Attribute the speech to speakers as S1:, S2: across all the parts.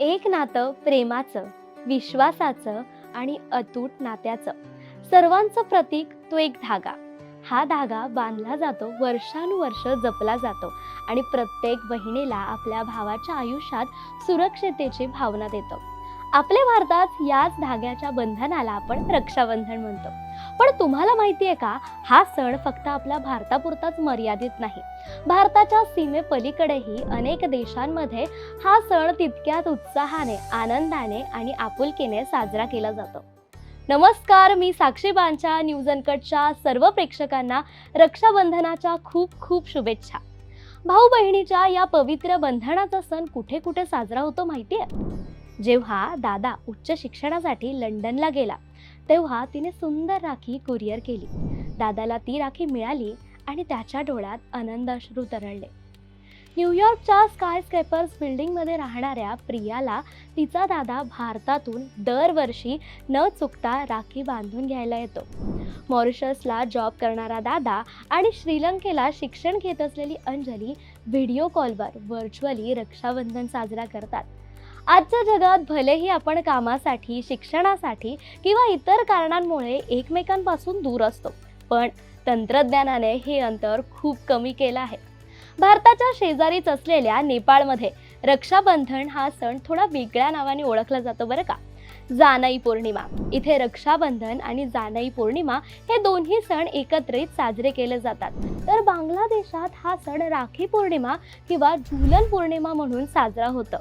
S1: एक नातं प्रेमाचं विश्वासाचं आणि अतूट नात्याचं. सर्वांचं प्रतीक तो एक धागा. हा धागा बांधला जातो वर्षानुवर्ष जपला जातो आणि प्रत्येक बहिणीला आपल्या भावाच्या आयुष्यात सुरक्षतेची भावना देतो. आपल्या भारतात याच धाग्याच्या बंधनाला आपण रक्षाबंधन म्हणतो. पण तुम्हाला माहिती आहे का हा सण फक्त आपल्या भारतापुरताच मर्यादित नाही. भारताच्या सीमेपलीकडेही अनेक देशांमध्ये हा सण तितक्याच उत्साहाने आनंदाने आणि आपुलकीने साजरा केला जातो. नमस्कार मी साक्षी बांच्या न्यूज अनकटच्या सर्व प्रेक्षकांना रक्षाबंधनाच्या खूप खूप शुभेच्छा. भाऊ बहिणीच्या या पवित्र बंधनाचा सण कुठे कुठे साजरा होतो माहिती आहे जेव्हा दादा उच्च शिक्षणासाठी लंडनला गेला तेव्हा तिने सुंदर राखी कुरिअर केली. दादाला ती राखी मिळाली आणि त्याच्या डोळ्यात आनंद अश्रू तरळले. न्यूयॉर्कच्या स्काय स्केपर्स बिल्डिंगमध्ये राहणाऱ्या प्रियाला तिचा दादा भारतातून दरवर्षी न चुकता राखी बांधून घ्यायला येतो. मॉरिशसला जॉब करणारा दादा आणि श्रीलंकेला शिक्षण घेत असलेली अंजली व्हिडिओ कॉलवर व्हर्च्युअली रक्षाबंधन साजरा करतात. आजच्या जगात भलेही आपण कामासाठी शिक्षणासाठी किंवा इतर कारणांमुळे एकमेकांपासून दूर असतो पण तंत्रज्ञानाने हे अंतर खूप कमी केलं आहे. भारताच्या शेजारीच असलेल्या नेपाळमध्ये रक्षाबंधन हा सण थोडा वेगळ्या नावाने ओळखला जातो बरं का? जानाई पौर्णिमा. इथे रक्षाबंधन आणि जानाई पौर्णिमा हे दोन्ही सण एकत्रित साजरे केले जातात. तर बांगलादेशात हा सण राखी पौर्णिमा किंवा झुलन पौर्णिमा म्हणून साजरा होतं.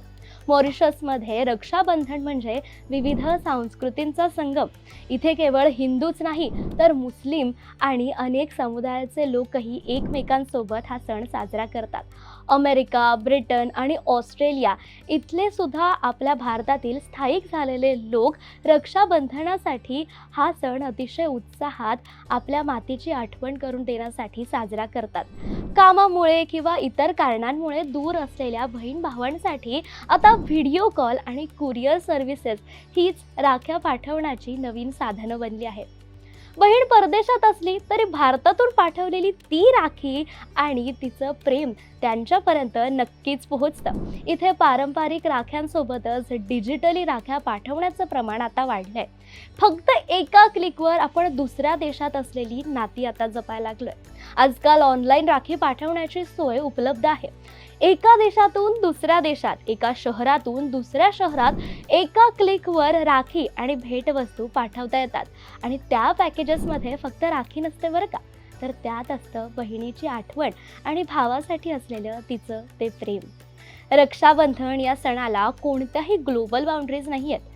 S1: मॉरिशसमध्ये रक्षाबंधन म्हणजे विविध संस्कृतींचा संगम. इथे केवळ हिंदूच नाही तर मुस्लिम आणि अनेक समुदायाचे लोकही एकमेकांसोबत हा सण साजरा करतात. अमेरिका ब्रिटन आणि ऑस्ट्रेलिया इथले सुद्धा आपल्या भारतातील स्थायिक झालेले लोक रक्षाबंधनासाठी हा सण अतिशय उत्साहात आपल्या मातीची आठवण करून देण्यासाठी साजरा करतात. कामामुळे किंवा इतर कारणांमुळे दूर असलेल्या बहीण भावांसाठी आता व्हिडिओ कॉल आणि कुरिअर सर्व्हिसेस हीच राख्या पाठवण्याची नवीन साधनं बनली आहेत. बहीण परदेशात असली तरी भारतातून पाठवलेली ती राखी आणि तिचं प्रेम त्यांच्यापर्यंत नक्कीच पोहोचतं. इथे पारंपरिक राख्यांसोबतच डिजिटली राख्या पाठवण्याचं प्रमाण आता वाढलं आहे फक्त एका क्लिकवर आपण दुसऱ्या देशात असलेली नाती आता जपायला लागलोय. आजकाल ऑनलाईन राखी पाठवण्याची सोय उपलब्ध आहे. एका देशातून दुसऱ्या देशात एका शहरातून दुसऱ्या शहरात एका क्लिकवर राखी आणि भेटवस्तू पाठवता येतात. आणि त्या पॅकेजेसमध्ये फक्त राखी नसते बरं का? तर त्यात असतं बहिणीची आठवण आणि भावासाठी असलेलं तिचं ते प्रेम. रक्षाबंधन या सणाला कोणत्याही ग्लोबल बाउंड्रीज नाही आहेत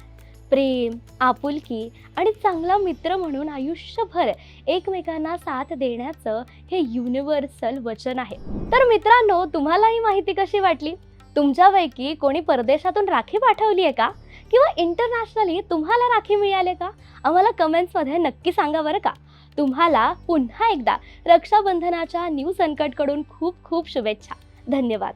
S1: प्रेम आपुलकी आणि चांगला मित्र म्हणून आयुष्यभर एकमेकांना साथ देण्याचं हे युनिव्हर्सल वचन आहे. तर मित्रांनो तुम्हाला ही माहिती कशी वाटली? तुमच्यापैकी कोणी परदेशातून राखी पाठवली आहे का? किंवा इंटरनॅशनली तुम्हाला राखी मिळाली का? आम्हाला कमेंट्समध्ये नक्की सांगा बरं का. तुम्हाला पुन्हा एकदा रक्षाबंधनाच्या न्यूज अनकटकडून खूप खूप शुभेच्छा. धन्यवाद.